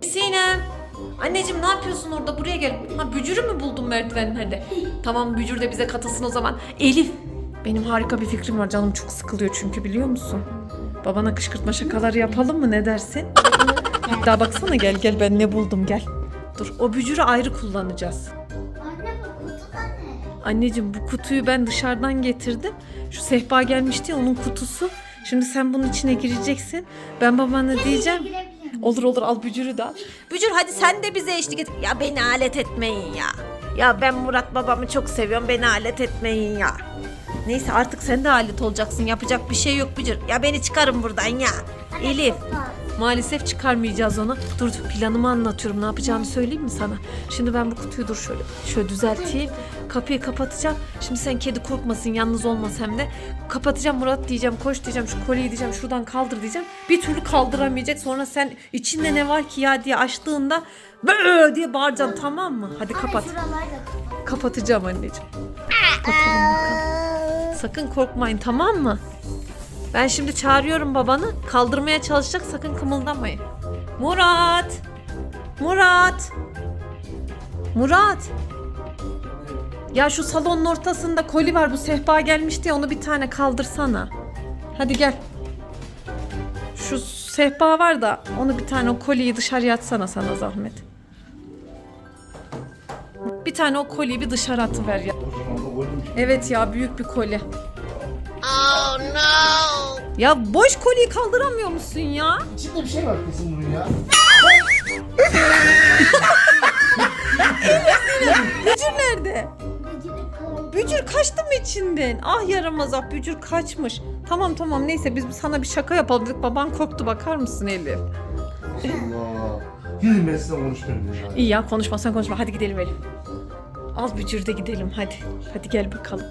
Sinem. Anneciğim ne yapıyorsun orada? Buraya gel. Ha bücürü mü buldun merdivenlerde? Tamam bücür de bize katılsın o zaman. Elif. Benim harika bir fikrim var. Canım çok sıkılıyor çünkü biliyor musun? Babana kışkırtma şakaları yapalım mı? Ne dersin? Hatta baksana gel gel ben ne buldum gel. Dur o bücürü ayrı kullanacağız. Anne bu kutu da ne? Anneciğim bu kutuyu ben dışarıdan getirdim. Şu sehpa gelmişti ya onun kutusu. Şimdi sen bunun içine gireceksin. Ben babana diyeceğim. Girebilir? Olur olur al Bücür'ü de al. Bücür hadi sen de bize eşlik et. Ya beni alet etmeyin ya. Ya ben Murat babamı çok seviyorum beni alet etmeyin ya. Neyse artık sen de alet olacaksın yapacak bir şey yok Bücür. Ya beni çıkarın buradan ya. Elif. Maalesef çıkarmayacağız onu. Dur planımı anlatıyorum. Ne yapacağımı söyleyeyim mi sana? Şimdi ben bu kutuyu dur şöyle şöyle düzelteyim. Kapıyı kapatacağım. Şimdi sen kedi korkmasın yalnız olmaz hem de. Kapatacağım Murat diyeceğim koş diyeceğim şu kolyeyi diyeceğim şuradan kaldır diyeceğim. Bir türlü kaldıramayacak. Sonra sen içinde ne var ki ya diye açtığında böyle diye bağıracaksın tamam mı? Hadi kapat. Kapatacağım anneciğim. Kapatalım bakalım. Sakın korkmayın tamam mı? Ben şimdi çağırıyorum babanı. Kaldırmaya çalışacak sakın kımıldamayın. Murat! Murat! Murat! Ya şu salonun ortasında koli var bu sehpa gelmişti ya onu bir tane kaldırsana. Hadi gel. Şu sehpa var da onu bir tane o koliyi dışarıya atsana sana zahmet. Bir tane o koliyi bir dışarı atıver ya. Evet ya büyük bir koli. Oh no. Ya boş koliyi kaldıramıyor musun ya? İçinde bir şey var kesin bunun ya. Bücür nerede? Bücür kaçtı mı içinden? Ah yaramaz ah bücür kaçmış. Tamam tamam neyse biz sana bir şaka yapalım dedik. Baban korktu bakar mısın Elif? Allah. Yürüyün ben sizinle konuşmuyorum ya. İyi ya konuşma sen konuşma hadi gidelim Elif. Al bücür de gidelim hadi. Hadi gel bakalım.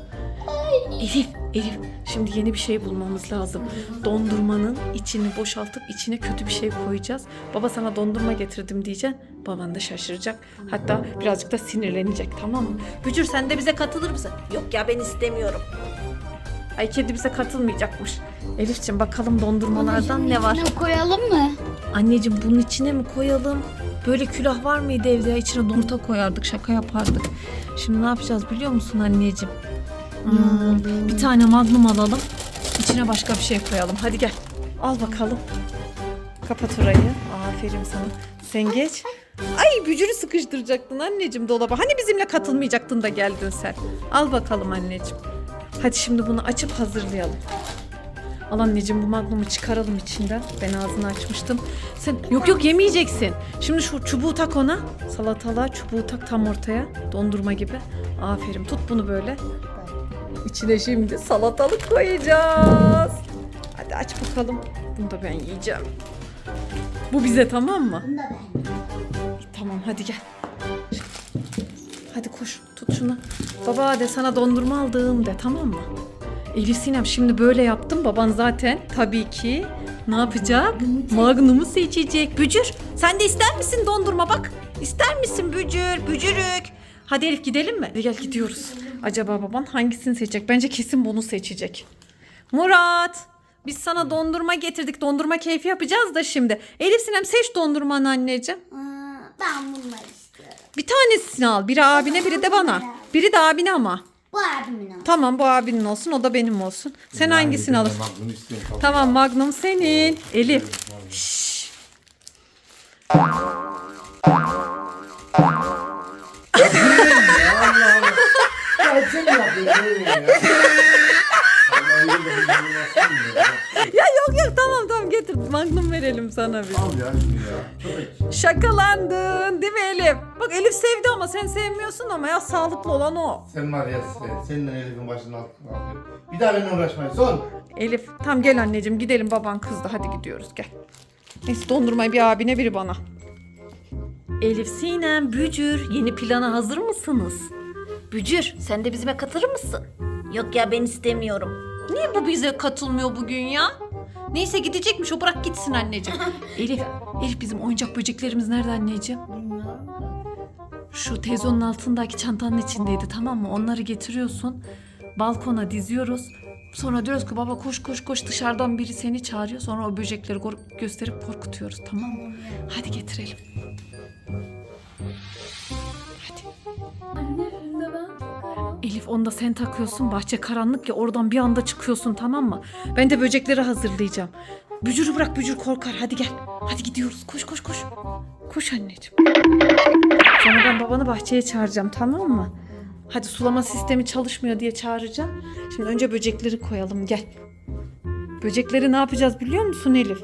Elif, Elif şimdi yeni bir şey bulmamız lazım. Dondurmanın içini boşaltıp içine kötü bir şey koyacağız. Baba sana dondurma getirdim diyeceksin. Baban da şaşıracak. Hatta birazcık da sinirlenecek tamam mı? Bücür sen de bize katılır mısın? Yok ya ben istemiyorum. Ay kedi bize katılmayacakmış. Elif'ciğim bakalım dondurmalardan ne var? İçine koyalım mı? Anneciğim bunun içine mi koyalım? Böyle külah var mıydı evde? İçine yumurta koyardık, şaka yapardık. Şimdi ne yapacağız biliyor musun anneciğim? Hmm, bir tane magnum alalım. İçine başka bir şey koyalım. Hadi gel. Al bakalım. Kapat orayı. Aferin sana. Sen geç. Ay bücürü sıkıştıracaktın anneciğim dolaba. Hani bizimle katılmayacaktın da geldin sen. Al bakalım anneciğim. Hadi şimdi bunu açıp hazırlayalım. Al anneciğim bu magnumu çıkaralım içinden. Ben ağzını açmıştım. Sen yok yok yemeyeceksin. Şimdi şu çubuğu tak ona. Salatalığa çubuğu tak tam ortaya. Dondurma gibi. Aferin tut bunu böyle. İçine şimdi salatalık koyacağız. Hadi aç bakalım. Bunu da ben yiyeceğim. Bu bize tamam mı? Bunu da ben. Tamam hadi gel. Hadi koş tut şunu. Baba de sana dondurma aldım de tamam mı? Elif Sinem şimdi böyle yaptım. Baban zaten tabii ki ne yapacak? Magnum'u seçecek. Bücür sen de ister misin dondurma bak. İster misin bücür, bücürük? Hadi Elif gidelim mi? Hadi gel gidiyoruz. Acaba baban hangisini seçecek? Bence kesin bunu seçecek. Murat biz sana dondurma getirdik. Dondurma keyfi yapacağız da şimdi. Elif Sinem seç dondurmanı anneciğim. Aa, ben bunları istiyorum. Bir tanesini al. Biri abine biri de bana. Biri de abine ama. Bu abimin olsun. Tamam bu abinin olsun o da benim olsun. Sen hangisini Ben alırsın? Magnum istiyorum. Tamam. Tamam Magnum senin. Elif. Şşş. Ya? Yok yok tamam tamam getir. Magnum verelim sana bir. Al ya şunu ya. Köpek. Şakalandın değil mi Elif? Bak Elif sevdi ama sen sevmiyorsun ama ya sağlıklı olan o. Sen var ya sen. Seninle Elif'in başının altına alıyorum. Bir daha benimle uğraşmayın. Son. Elif tam gel anneciğim gidelim baban kızdı hadi gidiyoruz gel. Neyse dondurmayı bir abine biri bana. Elif Sinem, Bücür yeni plana hazır mısınız? Bücür sen de bizime katılır mısın? Yok ya ben istemiyorum. Niye bu bize katılmıyor bugün ya? Neyse gidecekmiş o bırak gitsin anneciğim. Elif, Elif bizim oyuncak böceklerimiz nerede anneciğim? Şu televizyonun altındaki çantanın içindeydi tamam mı? Onları getiriyorsun. Balkona diziyoruz. Sonra diyoruz ki baba koş koş koş dışarıdan biri seni çağırıyor. Sonra o böcekleri gor- gösterip korkutuyoruz tamam mı? Hadi getirelim. Onu da sen takıyorsun. Bahçe karanlık ya oradan bir anda çıkıyorsun tamam mı? Ben de böcekleri hazırlayacağım. Bücürü bırak bücür korkar. Hadi gel. Hadi gidiyoruz. Koş koş koş. Koş anneciğim. Sonra ben babanı bahçeye çağıracağım tamam mı? Hadi sulama sistemi çalışmıyor diye çağıracağım. Şimdi önce böcekleri koyalım gel. Böcekleri ne yapacağız biliyor musun Elif?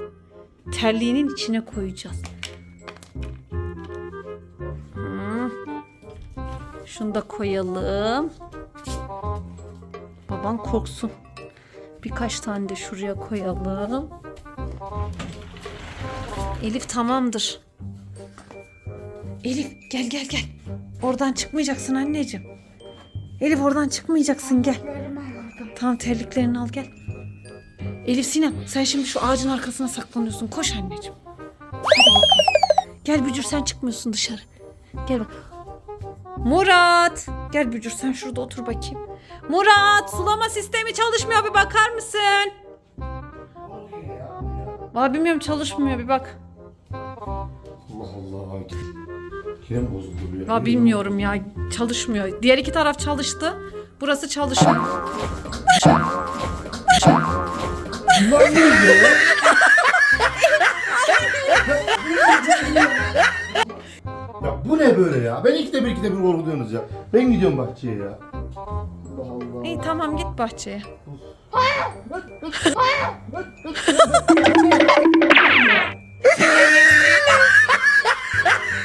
Terliğinin içine koyacağız. Şunu da koyalım. Baban korksun. Birkaç tane de şuraya koyalım. Elif tamamdır. Elif gel gel gel. Oradan çıkmayacaksın anneciğim. Elif oradan çıkmayacaksın gel. Tamam terliklerini al gel. Elif Sinem sen şimdi şu ağacın arkasına saklanıyorsun. Koş anneciğim. Hadi bakalım. Gel Bücür sen çıkmıyorsun dışarı. Gel bak. Murat. Gel Bücür sen şurada otur bakayım. Murat sulama sistemi çalışmıyor bir bakar mısın? Valla bilmiyorum çalışmıyor bir bak. Allah Allah. Yine bozuldu ya? Ya bilmiyorum ya çalışmıyor. Diğer iki taraf çalıştı. Burası çalışmıyor. Bunlar ne ya? Ya bu ne böyle ya? Ben ikide bir ikide bir korkutuyorsunuz ya. Ben gidiyorum bahçeye ya. Allah Allah. İyi tamam git bahçeye.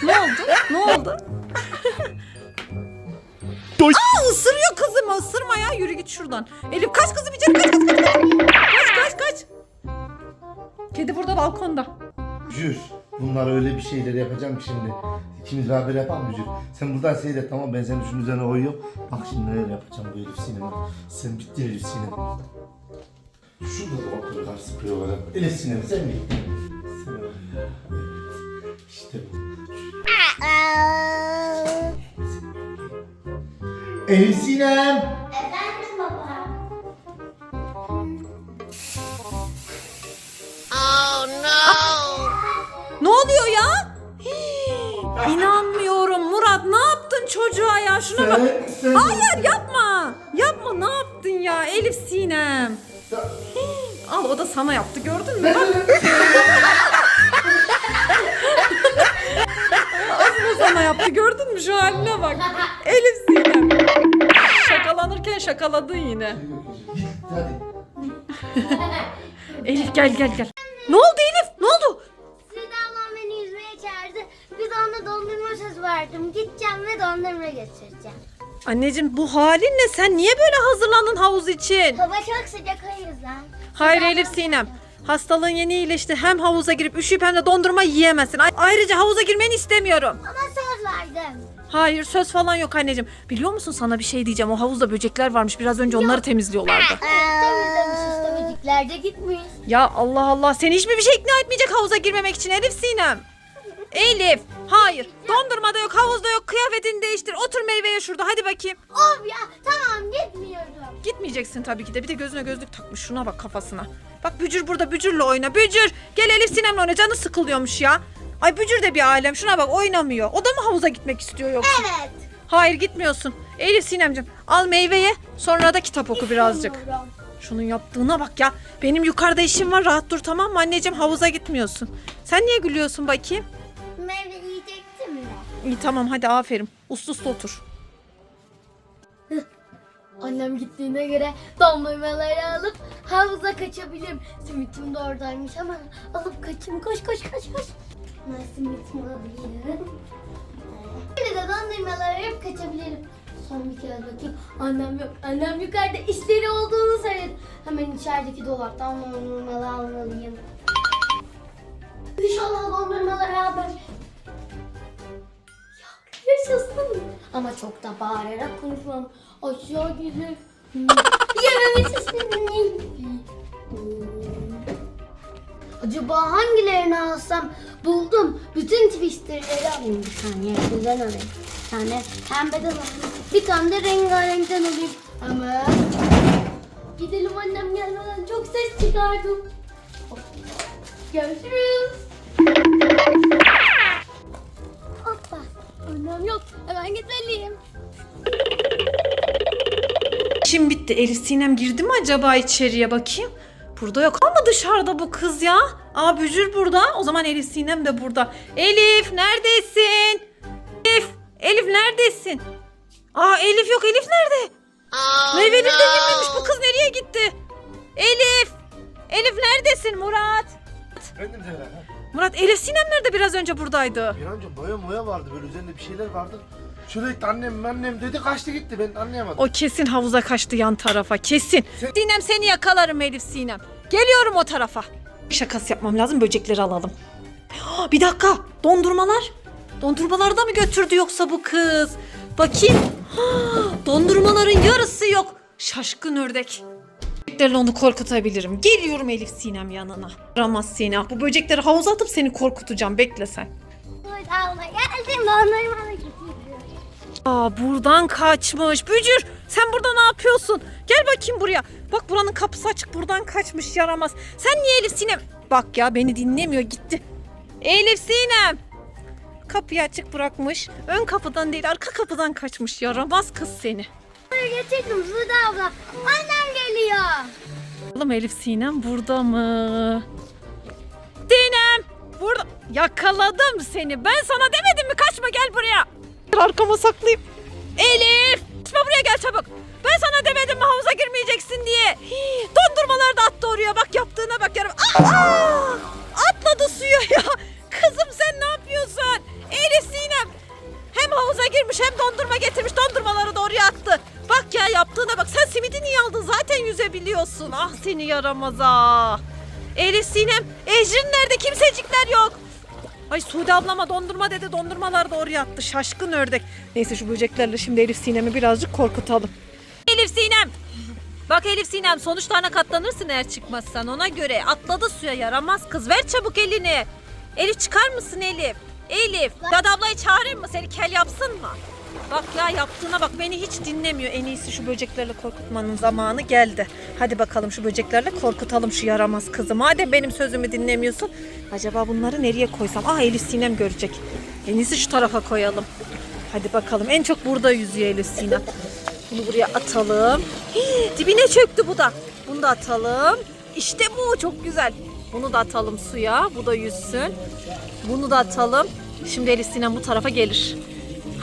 ne oldu? Ne oldu? Aa ısırıyor kızım ısırma ya yürü git şuradan. Elif kaç kızım içeri kaç kaç kaç kaç. Kaç kaç. Kedi burada balkonda. Bücür. Bunlar öyle bir şeyler yapacağım ki şimdi. İkimiz beraber yapalım Bücür. Sen buradan seyret tamam ben seni şunun üzerine koyuyorum. Bak şimdi neler yapacağım bu Elif Sinem. Sen bittin Elif Sinem. Şurada da bakıyor karşı olarak. Elif Sinem sen evet. İşte bu. Elif Sinem. Efendim baba. Ne oluyor ya? Hii, İnanmıyorum Murat ne yaptın çocuğa ya şuna bak. Sen, sen, Hayır yapma. Yapma ne yaptın ya Elif Sinem. Al o da sana yaptı gördün mü? Bak. Aslı sana yaptı gördün mü şu haline bak. Elif Sinem. Şakalanırken şakaladın yine. Hadi. Elif gel gel gel. Ne oldu Elif? Ne oldu? Söz verdim. Gideceğim ve dondurma götüreceğim. Anneciğim bu halin ne? Sen niye böyle hazırlandın havuz için? Hava çok sıcak o yüzden. Hayır Elif Sinem. Hastalığın yeni iyileşti. Hem havuza girip üşüyüp hem de dondurma yiyemezsin. Ay- Ayrıca havuza girmeni istemiyorum. Ama söz verdim. Hayır söz falan yok anneciğim. Biliyor musun sana bir şey diyeceğim. O havuzda böcekler varmış. Biraz önce onları temizliyorlardı. Temizlemiş işte böcekler de gitmiş. Ya Allah Allah. Seni hiçbir bir şey ikna etmeyecek havuza girmemek için Elif Sinem. Elif. Hayır. Dondurmada yok, havuzda yok. Kıyafetini değiştir. Otur meyveye şurada. Hadi bakayım. Of ya tamam gitmiyorum. Gitmeyeceksin tabii ki de. Bir de gözüne gözlük takmış. Şuna bak kafasına. Bak Bücür burada. Bücürle oyna. Bücür. Gel Elif Sinem'le oyna. Canı sıkılıyormuş ya. Ay Bücür de bir alem. Şuna bak oynamıyor. O da mı havuza gitmek istiyor yoksa? Evet. Hayır gitmiyorsun. Elif Sinem'cim al meyveye. Sonra da kitap oku birazcık. Şunun yaptığına bak ya. Benim yukarıda işim var. Rahat dur tamam mı anneciğim? Havuza gitmiyorsun. Sen niye gülüyorsun bakayım? İyi tamam hadi aferin. Uslu uslu otur. Annem gittiğine göre dondurmaları alıp havuza kaçabilirim. Simitim de oradaymış ama alıp kaçayım. Koş koş koş koş. Ben simitimi alayım. Şimdi de dondurmaları alıp kaçabilirim. Son bir kez bakayım. Annem yok. Annem yukarıda işleri olduğunu söyledi. Hemen içerideki dolaptan dondurmaları almalıyım. İnşallah dondurmaları alırım. Ama çok da bağırarak konuşmam. Aşağı gelir. Hmm. Yememi istedim. Acaba hangilerini alsam buldum. Bütün twisterleri alayım. Bir saniye şuradan alayım. Bir tane pembeden alayım. Bir tane de rengarenkten alayım. Ama gidelim annem gelmeden çok ses çıkardım. Görüşürüz. Hoppa. Annem yok. Hemen gitmeliyim. İşim bitti. Elif Sinem girdi mi acaba içeriye bakayım? Burada yok ama dışarıda bu kız ya. Aa Bücür burada. O zaman Elif Sinem de burada. Elif neredesin? Elif, Elif neredesin? Aa Elif yok. Elif nerede? Meyveleri de girmemiş. Bu kız nereye gitti? Elif! Elif neredesin Murat? Efendim Zehra. Murat Elif Sinem nerede biraz önce buradaydı? Bir önce boya moya vardı böyle üzerinde bir şeyler vardı. Sürekli annem annem dedi kaçtı gitti ben anlayamadım. O kesin havuza kaçtı yan tarafa kesin. Sen- Sinem seni yakalarım Elif Sinem. Geliyorum o tarafa. Şakası yapmam lazım böcekleri alalım. Ah, Bir dakika dondurmalar. Dondurmaları da mı götürdü yoksa bu kız? Bakayım. Ah, Dondurmaların yarısı yok. Şaşkın ördek. Böceklerle onu korkutabilirim. Geliyorum Elif Sinem yanına. Ramaz. Ah, Bu böcekleri havuza atıp seni korkutacağım. Bekle sen. Abla geldim dondurma getiriyor. Aa buradan kaçmış. Bücür sen burada ne yapıyorsun? Gel bakayım buraya. Bak buranın kapısı açık buradan kaçmış yaramaz. Sen niye Elif Sinem? Bak ya beni dinlemiyor gitti. Elif Sinem. Kapıyı açık bırakmış. Ön kapıdan değil arka kapıdan kaçmış yaramaz kız seni. Buraya getirdim Sude abla. Annem geliyor. Bakalım Elif Sinem burada mı? Sinem burada. Yakaladım seni. Ben sana demedim mi kaçma gel buraya. Arkama saklayayım. Elif. Kaçma buraya gel çabuk. Ben sana demedim mi havuza girmeyeceksin diye. Hii, dondurmaları da attı oraya bak yaptığına bak yarım. Ah, Zaten yüzebiliyorsun. Ah seni yaramaza. Elif Sinem. Ecrin nerede? Kimsecikler yok. Ay Sude ablama dondurma dedi. Dondurmaları da oraya attı. Şaşkın ördek. Neyse şu böceklerle şimdi Elif Sinem'i birazcık korkutalım. Elif Sinem. Bak Elif Sinem sonuçlarına katlanırsın eğer çıkmazsan ona göre. Atladı suya yaramaz kız. Ver çabuk elini. Elif çıkar mısın Elif? Elif. Dad ablayı çağırayım mı? Seni kel yapsın mı? Bak ya yaptığına bak beni hiç dinlemiyor. En iyisi şu böceklerle korkutmanın zamanı geldi. Hadi bakalım şu böceklerle korkutalım şu yaramaz kızı. Madem benim sözümü dinlemiyorsun. Acaba bunları nereye koysam? Ah Elif Sinem görecek. En iyisi şu tarafa koyalım. Hadi bakalım. En çok burada yüzüyor Elif Sinem. Bunu buraya atalım. Hii, dibine çöktü bu da. Bunu da atalım. İşte bu çok güzel. Bunu da atalım suya. Bu da yüzsün. Bunu da atalım. Şimdi Elif Sinem bu tarafa gelir.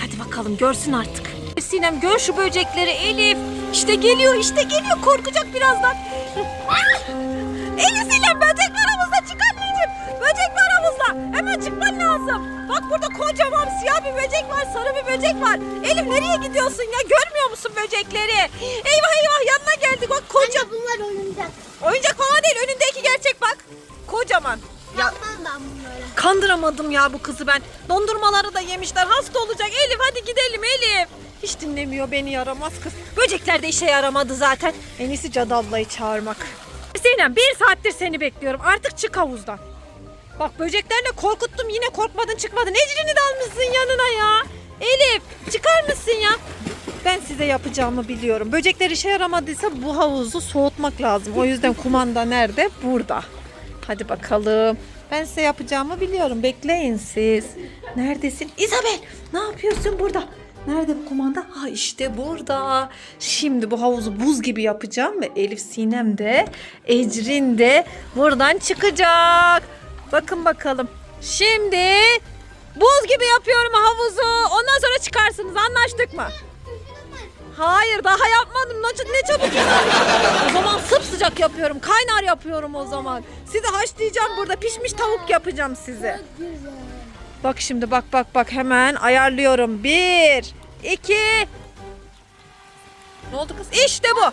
Hadi bakalım görsün artık. Sinem gör şu böcekleri Elif. İşte geliyor işte geliyor korkacak birazdan. Elif Sinem böcek var havuzda çık anneciğim. Böcek var havuzda. Hemen çıkman lazım. Bak burada kocaman siyah bir böcek var sarı bir böcek var. Elif nereye gidiyorsun ya görmüyor musun böcekleri? Eyvah eyvah yanına geldik bak koca. Anne bunlar oyuncak. Oyuncak falan değil önündeki gerçek bak. Kocaman. Ya. Kandıramadım ya bu kızı ben. Dondurmaları da yemişler. Hasta olacak. Elif hadi gidelim Elif. Hiç dinlemiyor beni yaramaz kız. Böcekler de işe yaramadı zaten. En iyisi Cadı ablayı çağırmak. Sinem bir saattir seni bekliyorum. Artık çık havuzdan. Bak böceklerle korkuttum yine korkmadın çıkmadın. Ecrini de almışsın yanına ya. Elif çıkar mısın ya? Ben size yapacağımı biliyorum. Böcekler işe yaramadıysa bu havuzu soğutmak lazım. O yüzden kumanda nerede? Burada. Hadi bakalım. Ben size yapacağımı biliyorum. Bekleyin siz. Neredesin? İzabel ne yapıyorsun burada? Nerede bu kumanda? Ha işte burada. Şimdi bu havuzu buz gibi yapacağım ve Elif Sinem de Ecrin de buradan çıkacak. Bakın bakalım. Şimdi buz gibi yapıyorum havuzu. Ondan sonra çıkarsınız. Anlaştık mı? Hayır daha yapmadım. Ne, ne çabuk O zaman sıcak yapıyorum. Kaynar yapıyorum o zaman. Sizi haşlayacağım burada. Pişmiş tavuk yapacağım size. Bak şimdi bak bak bak hemen ayarlıyorum. Bir, iki. Ne oldu kız? İşte bu.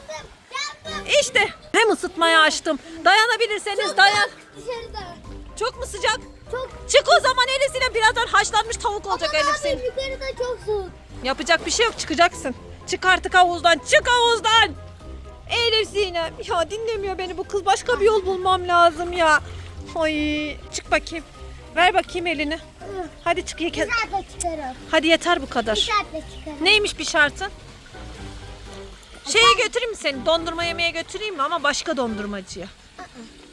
İşte. Hem ısıtmaya açtım. Dayanabilirseniz dayan. Dışarıda. Çok mu sıcak? Çok. Çık o zaman Elif'sine birazdan haşlanmış tavuk olacak Elif'sin. yukarıda çok soğuk. Yapacak bir şey yok çıkacaksın. Çık artık havuzdan çık havuzdan. Elif Sinem ya dinlemiyor beni bu kız başka bir yol bulmam lazım ya. Ay çık bakayım. Ver bakayım elini. Hadi çık. Bir saatte çıkarım. Hadi yeter bu Bir kadar. saatte çıkarım. Neymiş bir şartın? Şeye götüreyim mi seni? Dondurma yemeye götüreyim mi ama başka dondurmacıya.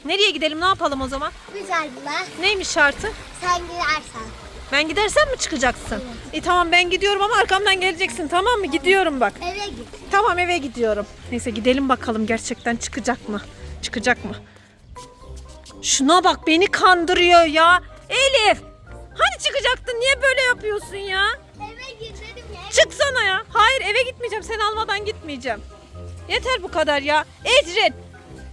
Nereye gidelim ne yapalım o zaman? Güzel bunlar. Neymiş şartı? Sen girersen. Ben gidersem mi çıkacaksın? İyi tamam ben gidiyorum ama arkamdan geleceksin tamam mı? Gidiyorum bak. Eve git. Tamam eve gidiyorum. Neyse gidelim bakalım gerçekten çıkacak mı? Çıkacak mı? Şuna bak beni kandırıyor ya. Elif! Hani çıkacaktın? Niye böyle yapıyorsun ya? Eve git dedim ya. Çıksana ya. Hayır eve gitmeyeceğim. Seni almadan gitmeyeceğim. Yeter bu kadar ya. Ecrin!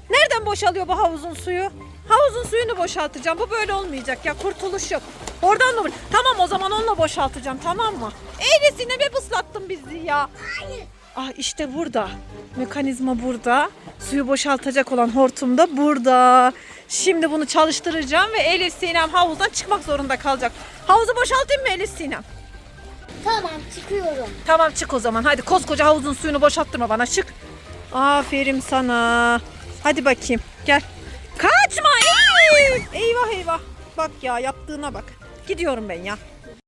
Nereden boşalıyor bu havuzun suyu? Havuzun suyunu boşaltacağım. Bu böyle olmayacak ya. Kurtuluş yok. Oradan mı? Tamam o zaman onunla boşaltacağım tamam mı? Eylesine hep ıslattın bizi ya. Hayır. Ah işte burada. Mekanizma burada. Suyu boşaltacak olan hortum da burada. Şimdi bunu çalıştıracağım ve Elif Sinem havuzdan çıkmak zorunda kalacak. Havuzu boşaltayım mı Elif Sinem? Tamam çıkıyorum. Tamam çık o zaman. Hadi koskoca havuzun suyunu boşalttırma bana. Çık. Aferin sana. Hadi bakayım. Gel. Kaçma Elif. Eyvah eyvah. Bak ya yaptığına bak. Gidiyorum ben ya.